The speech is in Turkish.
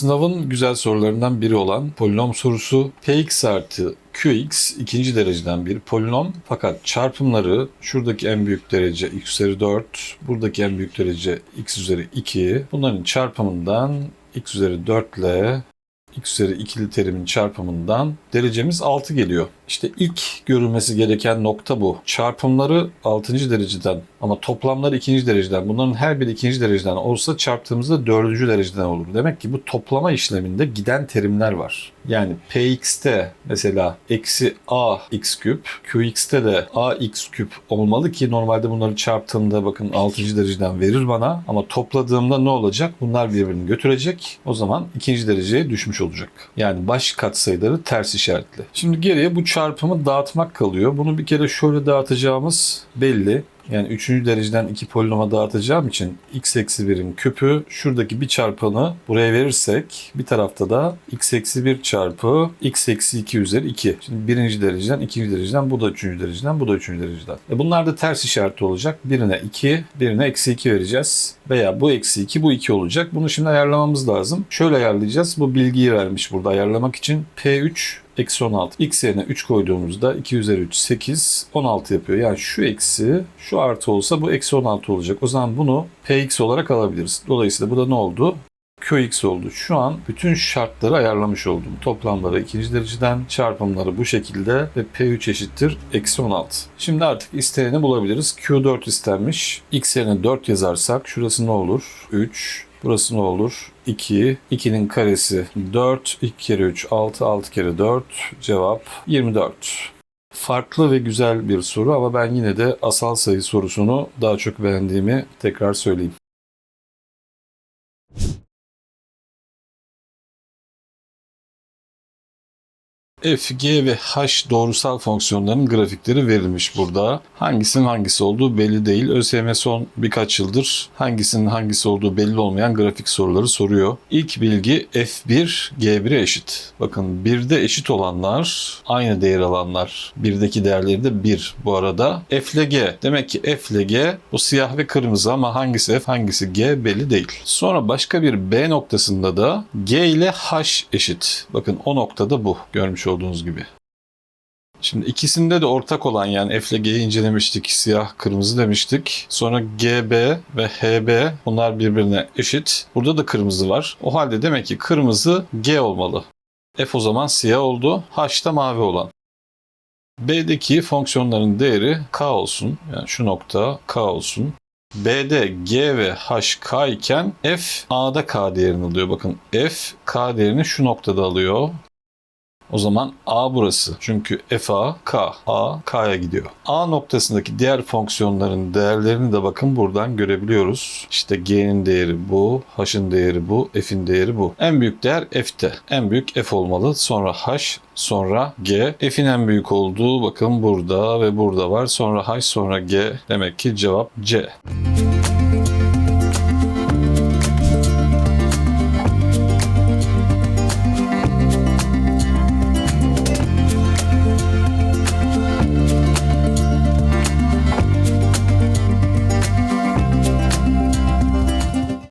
Sınavın güzel sorularından biri olan polinom sorusu px artı qx ikinci dereceden bir polinom fakat çarpımları şuradaki en büyük derece x üzeri 4, buradaki en büyük derece x üzeri 2. Bunların çarpımından x üzeri 4 ile x üzeri ikili terimin çarpımından derecemiz 6 geliyor. İşte ilk görülmesi gereken nokta bu. Çarpımları 6. dereceden ama toplamları 2. dereceden. Bunların her biri 2. dereceden olsa çarptığımızda 4. dereceden olur. Demek ki bu toplama işleminde giden terimler var. Yani px'te mesela eksi a x küp, qx'te de a x küp olmalı ki normalde bunları çarptığımda bakın 6. dereceden verir bana ama topladığımda ne olacak? Bunlar birbirini götürecek. O zaman ikinci dereceye düşmüş olacak. Yani baş katsayıları ters işaretli. Şimdi geriye bu çarpımı dağıtmak kalıyor. Bunu bir kere şöyle dağıtacağımız belli. Yani 3. dereceden iki polinoma dağıtacağım için x eksi 1'in küpü şuradaki bir çarpanı buraya verirsek bir tarafta da x eksi 1 çarpı x eksi 2 üzeri 2. Şimdi birinci dereceden, ikinci dereceden, bu da üçüncü dereceden, bu da üçüncü dereceden. E bunlar da ters işaretli olacak. Birine 2, birine eksi 2 vereceğiz. Veya bu eksi 2, bu 2 olacak. Bunu şimdi ayarlamamız lazım. Şöyle ayarlayacağız. Bu bilgiyi vermiş burada ayarlamak için. P3 eksi 16. X yerine 3 koyduğumuzda 2 üzeri 3 8 16 yapıyor. Yani şu eksi şu artı olsa bu eksi 16 olacak. O zaman bunu px olarak alabiliriz. Dolayısıyla bu da ne oldu? Qx oldu. Şu an bütün şartları ayarlamış oldum. Toplamları ikinci dereceden, çarpımları bu şekilde ve P3 eşittir eksi 16. Şimdi artık isteneni bulabiliriz. Q4 istenmiş. X yerine 4 yazarsak şurası ne olur? 3. Burası ne olur? 2. 2'nin karesi 4. 2 kere 3 6. 6 kere 4. Cevap 24. Farklı ve güzel bir soru ama ben yine de asal sayı sorusunu daha çok beğendiğimi tekrar söyleyeyim. F, G ve H doğrusal fonksiyonların grafikleri verilmiş burada. Hangisinin hangisi olduğu belli değil. ÖSYM son birkaç yıldır hangisinin hangisi olduğu belli olmayan grafik soruları soruyor. İlk bilgi F1, G1'e eşit. Bakın 1'de eşit olanlar aynı değer alanlar. 1'deki değerleri de 1 bu arada. F ile G. Demek ki F ile G bu siyah ve kırmızı ama hangisi F hangisi G belli değil. Sonra başka bir B noktasında da G ile H eşit. Bakın o noktada bu. Görmüş olduğunuz gibi. Şimdi ikisinde de ortak olan yani F ile G'yi incelemiştik. Siyah, kırmızı demiştik. Sonra GB ve HB bunlar birbirine eşit. Burada da kırmızı var. O halde demek ki kırmızı G olmalı. F o zaman siyah oldu. H da mavi olan. B'deki fonksiyonların değeri K olsun. Yani şu nokta K olsun. B'de G ve H K iken F A'da K değerini alıyor. Bakın F K değerini şu noktada alıyor. O zaman A burası. Çünkü FA, K. A, K'ya gidiyor. A noktasındaki diğer fonksiyonların değerlerini de bakın buradan görebiliyoruz. İşte G'nin değeri bu, H'ın değeri bu, F'in değeri bu. En büyük değer F'te. En büyük F olmalı. Sonra H, sonra G. F'in en büyük olduğu bakın burada ve burada var. Sonra H, sonra G. Demek ki cevap C.